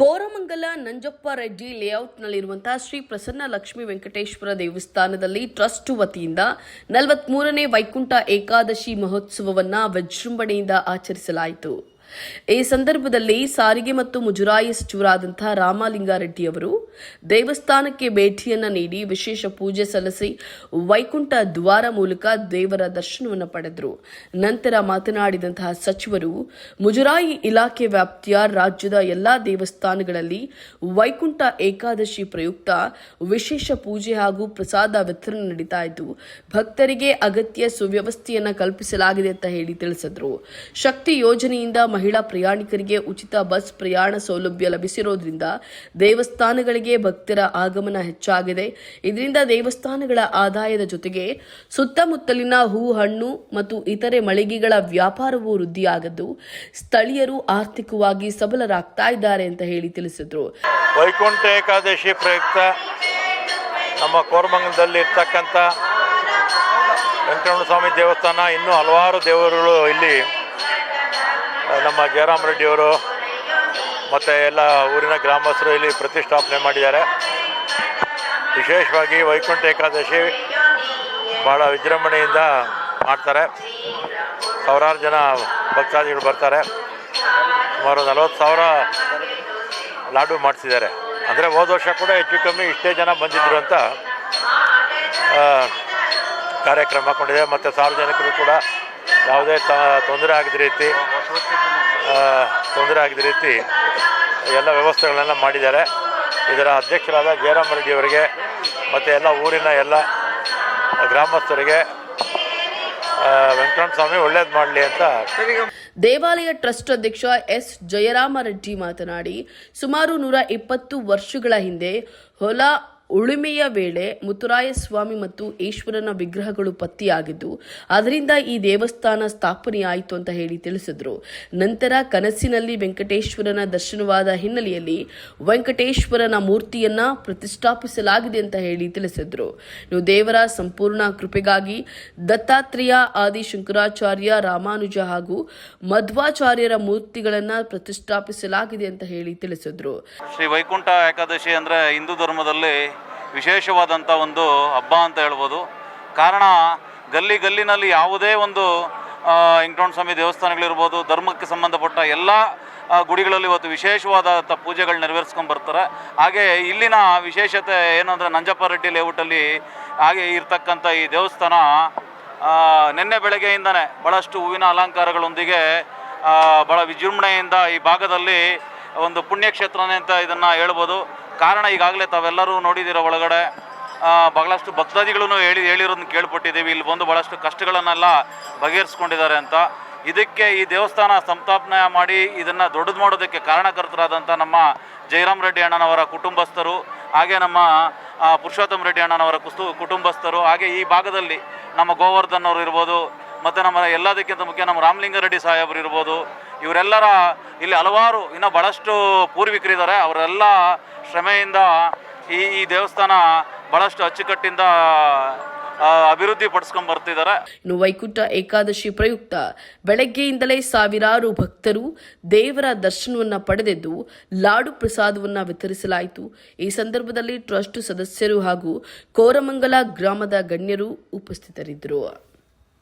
ಕೋರಮಂಗಲ ನಂಜಪ್ಪ ರೆಡ್ಡಿ ಲೇಔಟ್ನಲ್ಲಿರುವಂತಹ ಶ್ರೀ ಪ್ರಸನ್ನ ಲಕ್ಷ್ಮೀ ವೆಂಕಟೇಶ್ವರ ದೇವಸ್ಥಾನದಲ್ಲಿ ಟ್ರಸ್ಟ್ ವತಿಯಿಂದ ನಲವತ್ಮೂರನೇ ವೈಕುಂಠ ಏಕಾದಶಿ ಮಹೋತ್ಸವವನ್ನು ವಿಜೃಂಭಣೆಯಿಂದ ಆಚರಿಸಲಾಯಿತು. ಈ ಸಂದರ್ಭದಲ್ಲಿ ಸಾರಿಗೆ ಮತ್ತು ಮುಜರಾಯಿ ಸಚಿವರಾದಂತಹ ರಾಮಲಿಂಗಾರೆಡ್ಡಿ ಅವರು ದೇವಸ್ಥಾನಕ್ಕೆ ಭೇಟಿಯನ್ನ ನೀಡಿ ವಿಶೇಷ ಪೂಜೆ ಸಲ್ಲಿಸಿ ವೈಕುಂಠ ದ್ವಾರ ಮೂಲಕ ದೇವರ ದರ್ಶನವನ್ನು ಪಡೆದರು. ನಂತರ ಮಾತನಾಡಿದಂತಹ ಸಚಿವರು, ಮುಜರಾಯಿ ಇಲಾಖೆ ವ್ಯಾಪ್ತಿಯ ರಾಜ್ಯದ ಎಲ್ಲಾ ದೇವಸ್ಥಾನಗಳಲ್ಲಿ ವೈಕುಂಠ ಏಕಾದಶಿ ಪ್ರಯುಕ್ತ ವಿಶೇಷ ಪೂಜೆ ಹಾಗೂ ಪ್ರಸಾದ ವಿತರಣೆ ನಡೀತಾ ಇದ್ದು, ಭಕ್ತರಿಗೆ ಅಗತ್ಯ ಸುವ್ಯವಸ್ಥೆಯನ್ನ ಕಲ್ಪಿಸಲಾಗಿದೆ ಅಂತ ಹೇಳಿ ತಿಳಿಸಿದ್ರು. ಶಕ್ತಿ ಯೋಜನೆಯಿಂದ ಮಹಿಳಾ ಪ್ರಯಾಣಿಕರಿಗೆ ಉಚಿತ ಬಸ್ ಪ್ರಯಾಣ ಸೌಲಭ್ಯ ಲಭಿಸಿರೋದ್ರಿಂದ ದೇವಸ್ಥಾನಗಳಿಗೆ ಭಕ್ತರ ಆಗಮನ ಹೆಚ್ಚಾಗಿದೆ. ಇದರಿಂದ ದೇವಸ್ಥಾನಗಳ ಆದಾಯದ ಜೊತೆಗೆ ಸುತ್ತಮುತ್ತಲಿನ ಹೂ ಹಣ್ಣು ಮತ್ತು ಇತರೆ ಮಳಿಗೆಗಳ ವ್ಯಾಪಾರವೂ ವೃದ್ಧಿಯಾಗದ್ದು. ಸ್ಥಳೀಯರು ಆರ್ಥಿಕವಾಗಿ ಸಬಲರಾಗ್ತಾ ಇದ್ದಾರೆ ಅಂತ ಹೇಳಿ ತಿಳಿಸಿದ್ರು. ವೈಕುಂಠ ಏಕಾದಶಿ ಪ್ರಯುಕ್ತ ನಮ್ಮ ಕೋರಮಂಗಲದಲ್ಲಿ ಇರ್ತಕ್ಕಂಥ ವೆಂಕಟರಮಣ ಸ್ವಾಮಿ ದೇವಸ್ಥಾನ, ಇನ್ನೂ ಹಲವಾರು ದೇವರುಗಳು ಇಲ್ಲಿ ನಮ್ಮ ಜಯರಾಮ್ ರೆಡ್ಡಿಯವರು ಮತ್ತು ಎಲ್ಲ ಊರಿನ ಗ್ರಾಮಸ್ಥರು ಇಲ್ಲಿ ಪ್ರತಿಷ್ಠಾಪನೆ ಮಾಡಿದ್ದಾರೆ. ವಿಶೇಷವಾಗಿ ವೈಕುಂಠ ಏಕಾದಶಿ ಭಾಳ ವಿಜೃಂಭಣೆಯಿಂದ ಮಾಡ್ತಾರೆ. ಸಾವಿರಾರು ಜನ ಭಕ್ತಾದಿಗಳು ಬರ್ತಾರೆ. ಸುಮಾರು ನಲವತ್ತು ಸಾವಿರ ಲಾಡು ಮಾಡಿಸಿದ್ದಾರೆ ಅಂದರೆ ಹೋದ ವರ್ಷ ಕೂಡ ಹೆಚ್ಚು ಕಮ್ಮಿ ಇಷ್ಟೇ ಜನ ಬಂದಿದ್ದರು ಅಂತ ಕಾರ್ಯಕ್ರಮ ಹಾಕೊಂಡಿದೆ. ಮತ್ತು ಸಾರ್ವಜನಿಕರು ಕೂಡ ಯಾವುದೇ ತೊಂದರೆ ಆಗಿದ ರೀತಿ ತೊಂದರೆ ಆಗಿದ ರೀತಿ ಎಲ್ಲ ವ್ಯವಸ್ಥೆಗಳನ್ನೆಲ್ಲ ಮಾಡಿದ್ದಾರೆ. ಇದರ ಅಧ್ಯಕ್ಷರಾದ ಜಯರಾಮ ರೆಡ್ಡಿಯವರಿಗೆ ಮತ್ತು ಎಲ್ಲ ಊರಿನ ಎಲ್ಲ ಗ್ರಾಮಸ್ಥರಿಗೆ ವೆಂಕಟಸ್ವಾಮಿ ಸ್ವಾಮಿ ಒಳ್ಳೇದು ಮಾಡಲಿ ಅಂತ ದೇವಾಲಯ ಟ್ರಸ್ಟ್ ಅಧ್ಯಕ್ಷ ಎಸ್ ಜಯರಾಮ ರೆಡ್ಡಿ ಮಾತನಾಡಿ, ಸುಮಾರು ನೂರ ಇಪ್ಪತ್ತು ವರ್ಷಗಳ ಹಿಂದೆ ಹೊಲ ಉಳುಮೆಯ ವೇಳೆ ಮುತ್ತುರಾಯಸ್ವಾಮಿ ಮತ್ತು ಈಶ್ವರನ ವಿಗ್ರಹಗಳು ಪತ್ತೆಯಾಗಿದ್ದು, ಅದರಿಂದ ಈ ದೇವಸ್ಥಾನ ಸ್ಥಾಪನೆಯಾಯಿತು ಅಂತ ಹೇಳಿ ತಿಳಿಸಿದ್ರು. ನಂತರ ಕನಸಿನಲ್ಲಿ ವೆಂಕಟೇಶ್ವರನ ದರ್ಶನವಾದ ಹಿನ್ನೆಲೆಯಲ್ಲಿ ವೆಂಕಟೇಶ್ವರನ ಮೂರ್ತಿಯನ್ನ ಪ್ರತಿಷ್ಠಾಪಿಸಲಾಗಿದೆ ಅಂತ ಹೇಳಿ ತಿಳಿಸಿದ್ರು. ನೀವು ದೇವರ ಸಂಪೂರ್ಣ ಕೃಪೆಗಾಗಿ ದತ್ತಾತ್ರೇಯ ಆದಿ ಶಂಕರಾಚಾರ್ಯ ರಾಮಾನುಜ ಹಾಗೂ ಮಧ್ವಾಚಾರ್ಯರ ಮೂರ್ತಿಗಳನ್ನ ಪ್ರತಿಷ್ಠಾಪಿಸಲಾಗಿದೆ ಅಂತ ಹೇಳಿ ತಿಳಿಸಿದ್ರು. ಶ್ರೀ ವೈಕುಂಠ ಏಕಾದಶಿ ಅಂದ್ರೆ ಹಿಂದೂ ಧರ್ಮದಲ್ಲಿ ವಿಶೇಷವಾದಂಥ ಒಂದು ಹಬ್ಬ ಅಂತ ಹೇಳ್ಬೋದು. ಕಾರಣ, ಗಲ್ಲಿ ಗಲ್ಲಿನಲ್ಲಿ ಯಾವುದೇ ಒಂದು ಇಂಗ್ರೌಂಡ್ ಸ್ವಾಮಿ ದೇವಸ್ಥಾನಗಳಿರ್ಬೋದು, ಧರ್ಮಕ್ಕೆ ಸಂಬಂಧಪಟ್ಟ ಎಲ್ಲ ಗುಡಿಗಳಲ್ಲಿ ಇವತ್ತು ವಿಶೇಷವಾದಂಥ ಪೂಜೆಗಳು ನೆರವೇರಿಸ್ಕೊಂಡು ಬರ್ತಾರೆ. ಹಾಗೆ ಇಲ್ಲಿನ ವಿಶೇಷತೆ ಏನಂದರೆ ನಂಜಪ್ಪ ರೆಡ್ಡಿ ಲೇಔಟಲ್ಲಿ ಹಾಗೆ ಇರ್ತಕ್ಕಂಥ ಈ ದೇವಸ್ಥಾನ ನಿನ್ನೆ ಬೆಳಗ್ಗೆಯಿಂದನೇ ಭಾಳಷ್ಟು ಹೂವಿನ ಅಲಂಕಾರಗಳೊಂದಿಗೆ ಭಾಳ ವಿಜೃಂಭಣೆಯಿಂದ ಈ ಭಾಗದಲ್ಲಿ ಒಂದು ಪುಣ್ಯಕ್ಷೇತ್ರನೇ ಅಂತ ಇದನ್ನು ಹೇಳ್ಬೋದು. ಕಾರಣ ಈಗಾಗಲೇ ತಾವೆಲ್ಲರೂ ನೋಡಿದ್ದೀರ ಒಳಗಡೆ ಬಹಳಷ್ಟು ಭಕ್ತಾದಿಗಳನ್ನು ಹೇಳಿ, ಹೇಳಿರೋದನ್ನ ಕೇಳ್ಪಟ್ಟಿದ್ದೀವಿ. ಇಲ್ಲಿ ಬಂದು ಭಾಳಷ್ಟು ಕಷ್ಟಗಳನ್ನೆಲ್ಲ ಬಗೆಹರಿಸ್ಕೊಂಡಿದ್ದಾರೆ ಅಂತ. ಇದಕ್ಕೆ ಈ ದೇವಸ್ಥಾನ ಸಂಸ್ಥಾಪನೆ ಮಾಡಿ ಇದನ್ನು ದೊಡ್ಡದು ಮಾಡೋದಕ್ಕೆ ಕಾರಣಕರ್ತರಾದಂಥ ನಮ್ಮ ಜಯರಾಮ್ ರೆಡ್ಡಿ ಅಣ್ಣನವರ ಕುಟುಂಬಸ್ಥರು, ಹಾಗೆ ನಮ್ಮ ಪುರುಷೋತ್ತಮ ರೆಡ್ಡಿ ಅಣ್ಣನವರ ಕುಸ್ತು, ಕುಟುಂಬಸ್ಥರು, ಹಾಗೆ ಈ ಭಾಗದಲ್ಲಿ ನಮ್ಮ ಗೋವರ್ಧನ್ ಅವರು ಇರ್ಬೋದು, ಮತ್ತು ನಮ್ಮ ಎಲ್ಲದಕ್ಕಿಂತ ಮುಖ್ಯ ನಮ್ಮ ರಾಮಲಿಂಗಾರೆಡ್ಡಿ ಸಾಹೇಬರು ಇರ್ಬೋದು ಇವರೆಲ್ಲರ ಇಲ್ಲಿ ಹಲವಾರು, ಇನ್ನೂ ಭಾಳಷ್ಟು ಪೂರ್ವಿಕರಿದ್ದಾರೆ. ಅವರೆಲ್ಲ ಶ್ರಮೆಯಿಂದ ಈ ಈ ದೇವಸ್ಥಾನ ಭಾಳಷ್ಟು ಅಚ್ಚುಕಟ್ಟಿಂದ ಅಭಿವೃದ್ಧಿ ಪಡಿಸ್ಕೊಂಡ್ಬರ್ತಿದ್ದಾರೆ ಇನ್ನು ವೈಕುಂಠ ಏಕಾದಶಿ ಪ್ರಯುಕ್ತ, ಬೆಳಗ್ಗೆಯಿಂದಲೇ ಸಾವಿರಾರು ಭಕ್ತರು ದೇವರ ದರ್ಶನವನ್ನ ಪಡೆದಿದ್ದು ಲಾಡು ಪ್ರಸಾದವನ್ನ ವಿತರಿಸಲಾಯಿತು. ಈ ಸಂದರ್ಭದಲ್ಲಿ ಟ್ರಸ್ಟ್ ಸದಸ್ಯರು ಹಾಗೂ ಕೋರಮಂಗಲ ಗ್ರಾಮದ ಗಣ್ಯರು ಉಪಸ್ಥಿತರಿದ್ದರು.